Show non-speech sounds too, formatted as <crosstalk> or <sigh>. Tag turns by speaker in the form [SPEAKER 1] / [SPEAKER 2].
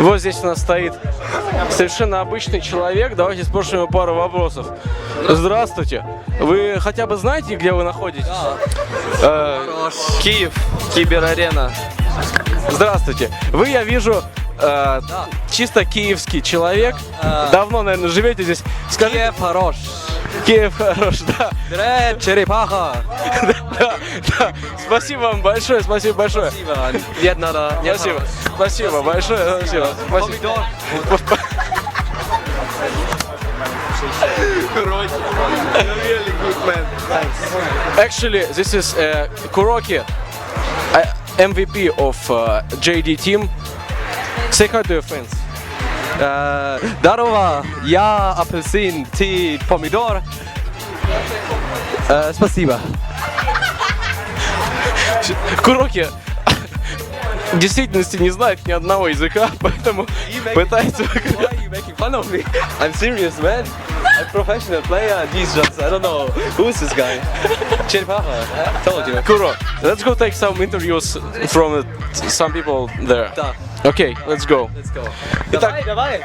[SPEAKER 1] Вот здесь у нас стоит совершенно обычный человек. Давайте спросим его пару вопросов. Здравствуйте. Вы хотя бы знаете, где вы находитесь? Э, Киев, Киберарена. Здравствуйте. Вы, я вижу, э, чисто киевский человек. Давно, наверное, живете здесь. Скажите,
[SPEAKER 2] Киев хорош.
[SPEAKER 1] Киев хорош, да.
[SPEAKER 2] Дре, черепаха. <laughs>
[SPEAKER 1] да, да. Спасибо вам большое, спасибо большое.
[SPEAKER 2] Нет, надо.
[SPEAKER 1] Спасибо. Спасибо большое. Спасибо. Спасибо. Actually, this is uh, Kuroki, uh, MVP of uh, JD team. Say hi to your friends.
[SPEAKER 2] Э, Здорово, я апельсин, ты помидор. Э, Спасибо.
[SPEAKER 1] Куроки в действительности не знает ни одного языка, <laughs> поэтому пытается...
[SPEAKER 2] Why <laughs> are you making fun of me? I'm serious, man. I'm a professional player and he's just, I don't know, who's this guy? Черепаха. Told you.
[SPEAKER 1] Kuro, let's go take some interviews from uh, some people there.
[SPEAKER 2] Да.
[SPEAKER 1] Okay, let's go.
[SPEAKER 2] Let's go.
[SPEAKER 1] Итак,
[SPEAKER 2] Давай, давай.